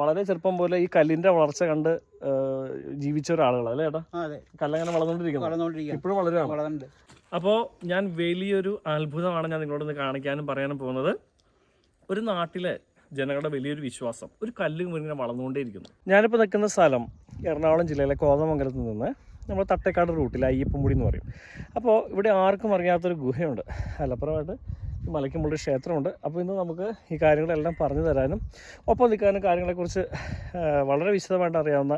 വളരെ ചെറുപ്പം പോലെ ഈ കല്ലിന്റെ വളർച്ച കണ്ട് ജീവിച്ച ഒരാളുകൾ അല്ലേ ചേട്ടാ കല്ലങ്ങനെ വളർന്നുകൊണ്ടിരിക്കുകയാണ് ഇപ്പോഴും വളരുകയാണ് അപ്പോൾ ഞാൻ വലിയൊരു അത്ഭുതമാണ് ഞാൻ നിങ്ങളോട് കാണിക്കാനും പറയാനും പോകുന്നത്. ഒരു നാട്ടിലെ ജനങ്ങളുടെ വലിയൊരു വിശ്വാസം ഒരു കല്ല് ഇങ്ങനെ വളർന്നുകൊണ്ടേയിരിക്കുന്നു. ഞാനിപ്പോൾ നിൽക്കുന്ന സ്ഥലം എറണാകുളം ജില്ലയിലെ കോതമംഗലത്ത് നിന്ന് നമ്മൾ തട്ടേക്കാട് റൂട്ടിൽ അയ്യപ്പൻമുടി എന്ന് പറയും. അപ്പോൾ ഇവിടെ ആർക്കും അറിയാത്തൊരു ഗുഹയുണ്ട്. അല്ലപ്പുറമായിട്ട് ഈ മലയ്ക്ക് മുകളിൽ ക്ഷേത്രമുണ്ട്. അപ്പോൾ ഇന്ന് നമുക്ക് ഈ കാര്യങ്ങളെല്ലാം പറഞ്ഞു തരാനും ഒപ്പം നിൽക്കാനും കാര്യങ്ങളെക്കുറിച്ച് വളരെ വിശദമായിട്ട് അറിയാവുന്ന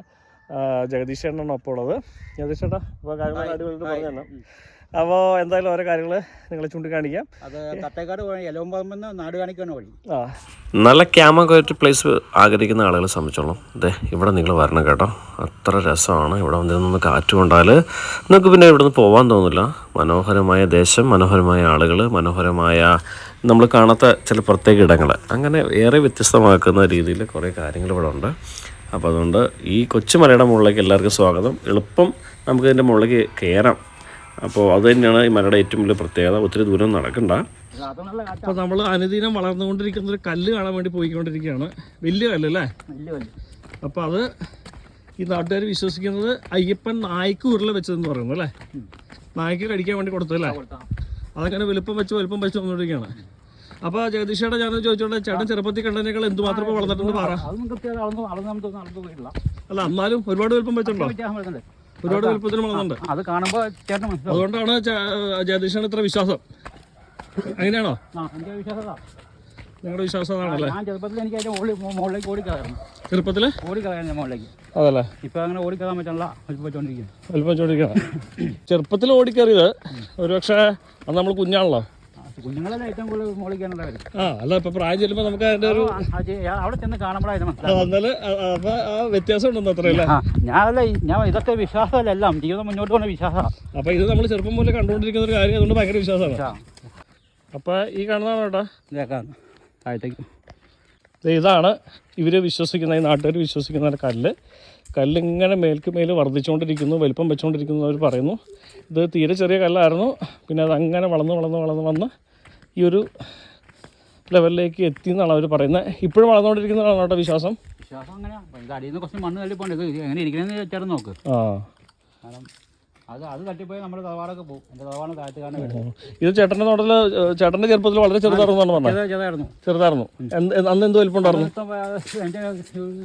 ജഗദീഷ് ചേട്ടനാണ് ഒപ്പം ഉള്ളത്. ജഗദീഷ് ചേട്ടാ അപ്പോൾ കാര്യങ്ങൾ അടിപൊളിയായിട്ട് പറഞ്ഞു തന്നെ അപ്പോൾ എന്തായാലും ഓരോ കാര്യങ്ങൾ നിങ്ങളെ ചൂണ്ടിക്കാണിക്കാം. അത് തട്ടേക്കാട് പോയി എലവമ്പറമ്പെന്ന് നാട് കാണിക്കാണ് വഴി. ആ. നല്ല ക്യാമ കയറ്റി പ്ലേസ് ആഗ്രഹിക്കുന്ന ആളുകളെ സംബന്ധിച്ചോളം അതെ ഇവിടെ നിങ്ങൾ വരണം കേട്ടോ. അത്ര രസമാണ്. ഇവിടെ വന്നിരുന്ന കാറ്റ് കൊണ്ടാൽ നിങ്ങൾക്ക് പിന്നെ ഇവിടെ നിന്ന് പോകാൻ തോന്നില്ല. മനോഹരമായ ദേശം മനോഹരമായ ആളുകൾ മനോഹരമായ നമ്മൾ കാണാത്ത ചില പ്രത്യേക ഇടങ്ങൾ അങ്ങനെ ഏറെ വ്യത്യസ്തമാക്കുന്ന രീതിയിൽ കുറേ കാര്യങ്ങൾ ഇവിടെ ഉണ്ട്. അപ്പോൾ അതുകൊണ്ട് ഈ കൊച്ചുമലയുടെ മുകളിലേക്ക് എല്ലാവർക്കും സ്വാഗതം. എളുപ്പം നമുക്കിതിന്റെ മുകളിലേക്ക് കയറാം അപ്പോൾ അത് തന്നെയാണ് ഈ മലയുടെ ഏറ്റവും വലിയ പ്രത്യേകത. ഒത്തിരി ദൂരം നടക്കണ്ട. അപ്പോൾ നമ്മൾ അനുദിനം വളർന്നുകൊണ്ടിരിക്കുന്ന ഒരു കല്ല് കാണാൻ വേണ്ടി പോയിക്കൊണ്ടിരിക്കുകയാണ്. വലിയ കല്ല് അല്ലേ? വലിയ വലിയ അപ്പോൾ അത് ഈ നാട്ടുകാർ വിശ്വസിക്കുന്നത് അയ്യപ്പൻ നായ്ക്ക് ഉരുള വെച്ചതെന്ന് പറയുന്നു അല്ലേ? നായ്ക്ക് കടിക്കാൻ വേണ്ടി കൊടുത്തല്ലേ അതങ്ങനെ വലുപ്പം വെച്ച് വലുപ്പം വെച്ച് വന്നുകൊണ്ടിരിക്കുകയാണ്. അപ്പോൾ ജഗദീഷേട്ടാ ഞാൻ ചോദിച്ചോട്ടെ ചേട്ടൻ ചെറുപ്പത്തിൽ കണ്ടതിനേക്കാൾ എന്തുമാത്രം വളർന്നിട്ടുണ്ട് പറ. അല്ല എന്നാലും ഒരുപാട് വലുപ്പം വെച്ചിട്ടുണ്ടോ? ഒരുപാട് വലുപ്പത്തിന് വളർന്നുണ്ട് അത് മനസ്സിലാവും. അതുകൊണ്ടാണ് ജഗദീഷാണ് ഇത്ര വിശ്വാസം. അങ്ങനെയാണോ? നിങ്ങളുടെ വിശ്വാസം അതാണല്ലേ? ഞാൻ ചെറുപ്പത്തിൽ അതല്ലേ? ഇപ്പം അങ്ങനെ ഓടിക്കറിയത് ഒരുപക്ഷെ അത് നമ്മൾ കുഞ്ഞാണല്ലോ. കുഞ്ഞുങ്ങളെല്ലാം ഏറ്റവും കൂടുതൽ മുകളിൽ ആ അല്ല ഇപ്പൊ പ്രായം ചെല്ലുമ്പോ നമുക്ക് അതിന്റെ ഒരു അവിടെ ചെന്ന് കാണുമ്പോഴായിരുന്നു മനസ്സിലാവും എന്നാൽ അപ്പൊ ആ വ്യത്യാസം ഉണ്ടെന്ന് അത്രയല്ലേ ആ, ഞാനല്ല ഞാൻ ഇതൊക്കെ വിശ്വാസമല്ല ജീവിതം മുന്നോട്ട് പോകുന്ന വിശ്വാസമാണ്. അപ്പൊ ഇത് നമ്മൾ ചെറുപ്പം മുതലേ കണ്ടുകൊണ്ടിരിക്കുന്ന ഒരു കാര്യം അതുകൊണ്ട് ഭയങ്കര വിശ്വാസമാണ്. അപ്പൊ ഈ കാണുന്നതാണ് കേട്ടോ താഴത്തേക്ക്. ഇതാണ് ഇവർ വിശ്വസിക്കുന്ന ഈ നാട്ടുകാർ വിശ്വസിക്കുന്ന കല്ല് കല്ല്. ഇങ്ങനെ മേൽക്ക് മേൽ വർദ്ധിച്ചുകൊണ്ടിരിക്കുന്നു വലിപ്പം വെച്ചുകൊണ്ടിരിക്കുന്നു അവർ പറയുന്നു. ഇത് തീരെ ചെറിയ കല്ലായിരുന്നു. പിന്നെ അത് അങ്ങനെ വളർന്ന് വളർന്ന് വളർന്ന് വന്ന് ഈ ഒരു ലെവലിലേക്ക് എത്തി എന്നാണ് അവർ പറയുന്നത്. ഇപ്പോഴും വളർന്നുകൊണ്ടിരിക്കുന്നതാണ് കേട്ടോ വിശ്വാസം. വിശ്വാസം അങ്ങനെയാ. അപ്പൊ അടിയിൽ നിന്ന് കുറച്ച് മണ്ണ് തള്ളി പോകേണ്ടത് എങ്ങനെ ഇരിക്കണമെന്ന് വെച്ചാൽ നോക്ക്. ആ. കാരണം അത് അത് തട്ടിപ്പോയി നമ്മുടെ തറവാടൊക്കെ പോകും. എന്റെ തറവാട് താഴ്ത്തുകാരനെ ഇത് ചേട്ടന്റെ നോട്ടിൽ ചേട്ടന്റെ ചെറുപ്പത്തിൽ വളരെ ചെറുതായിരുന്നു പറഞ്ഞത്. ചെറുതാ- ചെറുതായിരുന്നു. ചെറുതായിരുന്നു. അന്ന് എന്ത് വലിപ്പം ഉണ്ടായിരുന്നു എന്റെ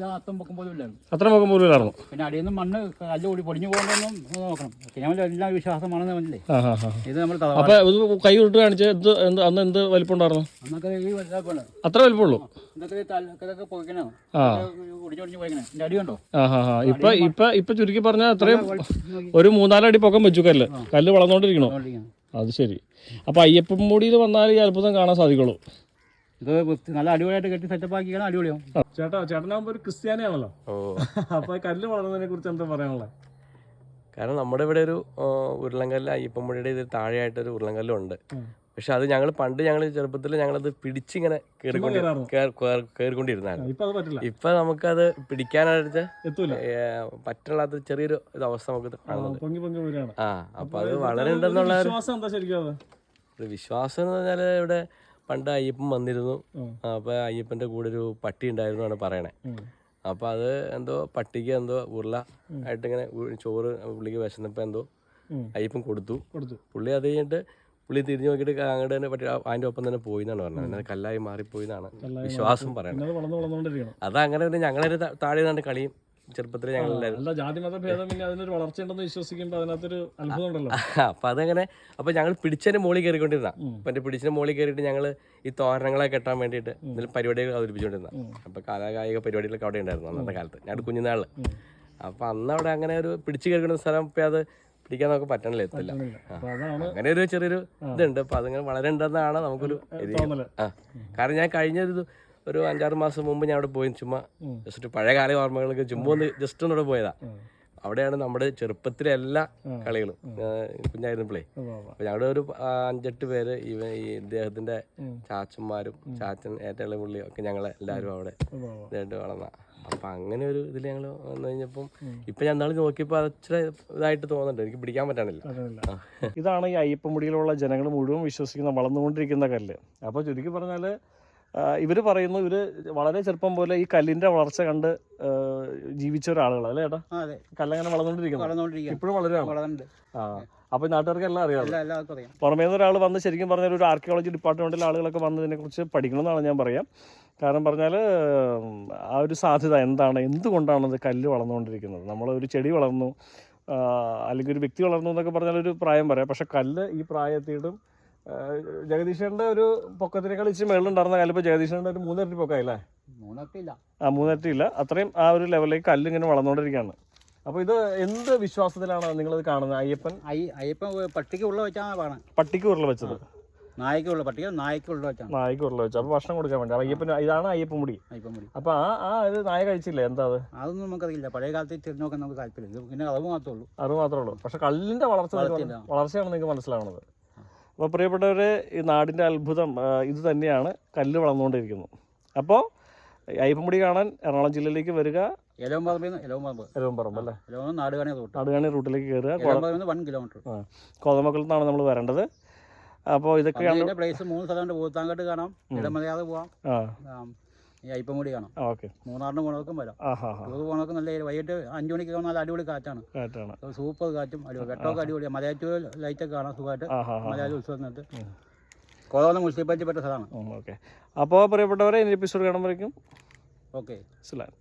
അത്തം പൊക്കം പോലും ഇല്ലായിരുന്നു. അത്ര മുഖം പോലും ഇല്ലായിരുന്നു. പിന്നെ അടിയിൽ നിന്ന് മണ്ണ് കല്ല് കൂടി പൊടിഞ്ഞു പോകണമെന്നും നോക്കണം. ഞാൻ എല്ലാം വിശ്വാസമാണെന്ന് മനസ്സിലെ ഇത് നമ്മൾ അപ്പൊ ഇത് കൈ വിട്ട് കാണിച്ച് എന്ത് എന്ത് അന്ന് എന്ത് വലിപ്പം ഉണ്ടായിരുന്നു അന്നൊക്കെ ഈ വലുതാപ്പാണ് അത്ര വലിപ്പമുള്ളൂ ഇപ്പൊ ഇപ്പൊ ഇപ്പൊ ചുരുക്കി പറഞ്ഞാൽ അത്രയും ഒരു മൂന്നാലടി പൊക്കം വെച്ചു കല്ല്. കല്ല് വളർന്നുകൊണ്ടിരിക്കണോ അത് ശരി. അപ്പൊ അയ്യപ്പൻ മുടിയിൽ വന്നാൽ ഈ അത്ഭുതം കാണാൻ സാധിക്കുള്ളൂ. ഇത് നല്ല അടിപൊളിയായിട്ട് കെട്ടി സെറ്റപ്പ് ആക്കിയാണ് അടിപൊളിയാവും. ചേട്ടാ ചേട്ടനാകുമ്പോ ഒരു ക്രിസ്ത്യാനിയാണല്ലോ. അപ്പൊ കല്ല് വളർന്നതിനെ കുറിച്ച് എന്താ പറയാനുള്ളത് കാരണം നമ്മുടെ ഇവിടെ ഒരു ഉരുളങ്കല്ല് അയ്യപ്പൻ മുടിയുടെ ഇതിൽ താഴെയായിട്ടൊരു ഉരുളങ്കല്ലുണ്ട്. പക്ഷെ അത് ഞങ്ങൾ പണ്ട് ഞങ്ങൾ ചെറുപ്പത്തിൽ ഞങ്ങളത് പിടിച്ചിങ്ങനെ കയറിക്കൊണ്ട് കയറാറുണ്ടോ? കയറിക്കൊണ്ടിരുന്നതാണ് ഇപ്പൊ നമുക്കത് പിടിക്കാനായിട്ട് പറ്റുള്ള ചെറിയൊരു അവസ്ഥ നമുക്ക് ആ, കാണുന്നുണ്ട്. അപ്പൊ അത് വളരെ ഉണ്ടെന്നുള്ള ഒരു- വിശ്വാസം എന്ന് പറഞ്ഞാൽ ഇവിടെ പണ്ട് അയ്യപ്പൻ വന്നിരുന്നു. അപ്പൊ അയ്യപ്പന്റെ കൂടെ ഒരു പട്ടി ഉണ്ടായിരുന്നു ആണ് പറയണേ. അപ്പൊ അത് എന്തോ പട്ടിക്ക് എന്തോ ഉരുള ആയിട്ട് ഇങ്ങനെ ചോറ് പുള്ളിക്ക് വിശന്നപ്പോ എന്തോ. അയ്യപ്പൻ കൊടുത്തു. കൊടുത്തു. പുള്ളി അത് കഴിഞ്ഞിട്ട് പുള്ളി തിരിഞ്ഞു നോക്കിയിട്ട് അങ്ങോട്ട് തന്നെ പറ്റി അതിന്റെ ഒപ്പം തന്നെ പോയി എന്നാണ് പറഞ്ഞത്. പിന്നെ കല്ലായി മാറിപ്പോയി എന്നാണ് വിശ്വാസം പറയുന്നത് അത് അങ്ങനെ തന്നെ ഞങ്ങളൊരു താഴെ നിന്നാണ് കളിയും ചെറുപ്പത്തിൽ ഞങ്ങൾ ഭേദം പിന്നെ അതിനൊരു വളർച്ച ഉണ്ടെന്ന് വിശ്വസിക്കുമ്പോൾ അതിനകത്തൊരു അത്ഭുതം ഉണ്ടല്ലോ. അപ്പൊ അതങ്ങനെ അപ്പൊ ഞങ്ങൾ പിടിച്ചതിന് മോളി കയറിക്കൊണ്ടിരുന്ന. അപ്പൊ എന്റെ പിടിച്ചതിന് മോളി കയറിയിട്ട് ഞങ്ങൾ ഈ തോരണങ്ങളെ കെട്ടാൻ വേണ്ടിയിട്ട് ഇതിൽ പരിപാടികൾ അവതരിപ്പിച്ചുകൊണ്ടിരുന്ന അപ്പൊ കലാകായിക പരിപാടികളൊക്കെ അവിടെ ഉണ്ടായിരുന്നു അന്നത്തെ കാലത്ത്. ഞങ്ങളുടെ കുഞ്ഞുനാളിൽ അപ്പൊ അന്ന് അവിടെ അങ്ങനെ ഒരു പിടിച്ചു കയറിക്കുന്ന സ്ഥലം ഇപ്പൊ അത് പിടിക്കാൻ നമുക്ക് പറ്റണില്ല എത്തില്ല. അങ്ങനെ ഒരു ചെറിയൊരു ഇതുണ്ട്. അപ്പൊ അതിങ്ങനെ വളരെ ഉണ്ടെന്നാണ് നമുക്കൊരു ആ. കാരണം ഞാൻ കഴിഞ്ഞ ഒരു ഒരു അഞ്ചാറ് മാസം മുമ്പ് ഞാൻ അവിടെ പോയി. ചുമ്മാ. ജസ്റ്റ് പഴയ കാല ഓർമ്മകളൊക്കെ ചുമ്മാ ഒന്ന് ജസ്റ്റ് ഒന്നിവിടെ പോയതാ. അവിടെയാണ് നമ്മുടെ ചെറുപ്പത്തിലെ എല്ലാ കളികളും. കുഞ്ഞായിരുന്നപ്പോഴേ. അപ്പൊ ഞങ്ങളുടെ ഒരു അഞ്ചെട്ട് പേര് ഇവ ഈ ഇദ്ദേഹത്തിന്റെ ചാച്ചന്മാരും ചാച്ചൻ ഏറ്റവും പുള്ളിയും ഒക്കെ ഞങ്ങളെ എല്ലാവരും അവിടെ. ഇതായിട്ട് വളർന്ന അപ്പൊ അങ്ങനെ ഒരു ഇതിൽ ഞങ്ങൾ വന്നു കഴിഞ്ഞപ്പം ഇപ്പൊ ഞാൻ നാളെ നോക്കിയപ്പോൾ അത് ഇച്ചിരി ഇതായിട്ട് തോന്നുന്നുണ്ട്. എനിക്ക് പിടിക്കാൻ പറ്റണില്ല. ഇതാണ് ഈ അയ്യപ്പമുടിയിലുള്ള ജനങ്ങൾ മുഴുവൻ വിശ്വസിക്കുന്ന വളർന്നുകൊണ്ടിരിക്കുന്ന കല്ല്. അപ്പോൾ ചുരുക്കി പറഞ്ഞാൽ ഇവർ പറയുന്നു ഇവർ വളരെ ചെറുപ്പം പോലെ ഈ കല്ലിന്റെ വളർച്ച കണ്ട് ജീവിച്ച ഒരാളുകളാണ്. അല്ലേ ചേട്ടാ അതെ. കല്ലങ്ങനെ വളർന്നോണ്ടിരിക്കുന്നു വളർന്നുകൊണ്ടിരിക്കുകയാണ് ഇപ്പോഴും വളരുകയാണ്. വളർന്നുണ്ട്. ആ അപ്പോൾ നാട്ടുകാർക്ക് എല്ലാം അറിയാം പുറമേ നിന്ന് ഒരാൾ വന്ന് ശരിക്കും പറഞ്ഞാൽ ഒരു ആർക്കിയോളജി ഡിപ്പാർട്ട്മെന്റിലെ ആളുകളൊക്കെ വന്നതിനെ കുറിച്ച് പഠിക്കണമെന്നാണ് ഞാൻ പറയാം. കാരണം പറഞ്ഞാൽ ആ ഒരു സാധ്യത എന്താണ്? എന്തുകൊണ്ടാണ് ഇത് കല്ല് വളർന്നുകൊണ്ടിരിക്കുന്നത്? നമ്മൾ ഒരു ചെടി വളർന്നു അല്ലെങ്കിൽ ഒരു വ്യക്തി വളർന്നു എന്നൊക്കെ പറഞ്ഞാൽ ഒരു പ്രായം പറയാം. പക്ഷെ കല്ല് ഈ പ്രായത്തിയിട്ടും ജഗദീഷന്റെ ഒരു പൊക്കത്തിനേക്കാൾ ഇച്ചിരി മേളിലുണ്ടായിരുന്ന കാലം ഇപ്പോൾ ജഗദീഷന്റെ ഒരു മൂന്നിരട്ടി പൊക്കമായില്ലേ ആ മൂന്നിരട്ടി ഇല്ല അത്രയും ആ ഒരു ലെവലിലേക്ക് കല്ല് ഇങ്ങനെ വളർന്നുകൊണ്ടിരിക്കുകയാണ്. അപ്പോൾ ഇത് എന്ത് വിശ്വാസത്തിലാണ് നിങ്ങൾ ഇത് കാണുന്നത്? അയ്യപ്പൻ? അയ്യപ്പൻ പട്ടിക്ക് ഉള്ള വെച്ചാണ് പട്ടിക്ക് ഉരുള വെച്ചത്. നായ്ക്ക് ഉള്ള പട്ടിക നായ്ക്ക് ഉള്ള വെച്ചാണ് നായ്ക്ക് വെച്ചാൽ അപ്പോൾ ഭക്ഷണം കൊടുക്കാൻ വേണ്ടി. അയ്യപ്പൻ ഇതാണ് അയ്യപ്പൻ മുടി. അയ്യപ്പൻ മുടി. അപ്പോൾ ആ ആ ഇത് നായ കഴിച്ചില്ലേ? എന്താ അത്? അതൊന്നും നമുക്കറിയില്ല. പഴയ കാലത്ത് തിരിഞ്ഞു നോക്കാൻ നമുക്ക് താല്പര്യമില്ല. ഇത് പിന്നെ അറിവ് മാത്രമേ ഉള്ളൂ. അത് മാത്രമേ ഉള്ളൂ. പക്ഷെ കല്ലിന്റെ വളർച്ച വളർച്ചയാണ് നിങ്ങൾക്ക് മനസ്സിലാവുന്നത് അപ്പോൾ പ്രിയപ്പെട്ടവരെ ഈ നാടിന്റെ അത്ഭുതം ഇത് തന്നെയാണ് കല്ല് വളർന്നുകൊണ്ടിരിക്കുന്നത്. അപ്പോൾ അയ്യപ്പമുടി കാണാൻ എറണാകുളം ജില്ലയിലേക്ക് വരിക. ഇലവും പറമ്പിൽ നിന്ന് ഇലവും പറമ്പ് അല്ലേ? നാടുകാണി റൂട്ട്. നാടുകാണി റൂട്ടിലേക്ക് കയറുക. One kilometre. കോതമംഗലത്ത് നിന്നാണ് നമ്മൾ വരേണ്ടത്. അപ്പോൾ ഇതൊക്കെയാണ് പ്ലേസ് മൂന്ന് സ്ഥലമുണ്ട്. പൂത്താങ്കട്ട് കാണാം. ഇടമലയാതെ പോവാം. ആ കൂടി കാണാം. ഓക്കെ. മൂന്നാറിന് പോണവർക്കും വരാം. ടൂർ പോണവർക്ക് നല്ല വൈകിട്ട് അഞ്ചു മണിക്ക് നല്ല അടിപൊളി കാറ്റാണ്. സൂപ്പർ കാറ്റും അടിപൊളി. വെട്ടമൊക്കെ അടിപൊളിയാണ് മലയാറ്റൂർ ലൈറ്റൊക്കെ കാണാം സുഖമായിട്ട് മലയാളി ഉത്സവം എന്നിട്ട് മുനിസിപ്പാലിറ്റി പെട്ട സ്ഥലമാണ്. ഓക്കെ. അപ്പോൾ പ്രിയപ്പെട്ടവരെ എപ്പിസോഡ് കാണുമ്പോഴേക്കും ഓക്കെ. സുലാൻ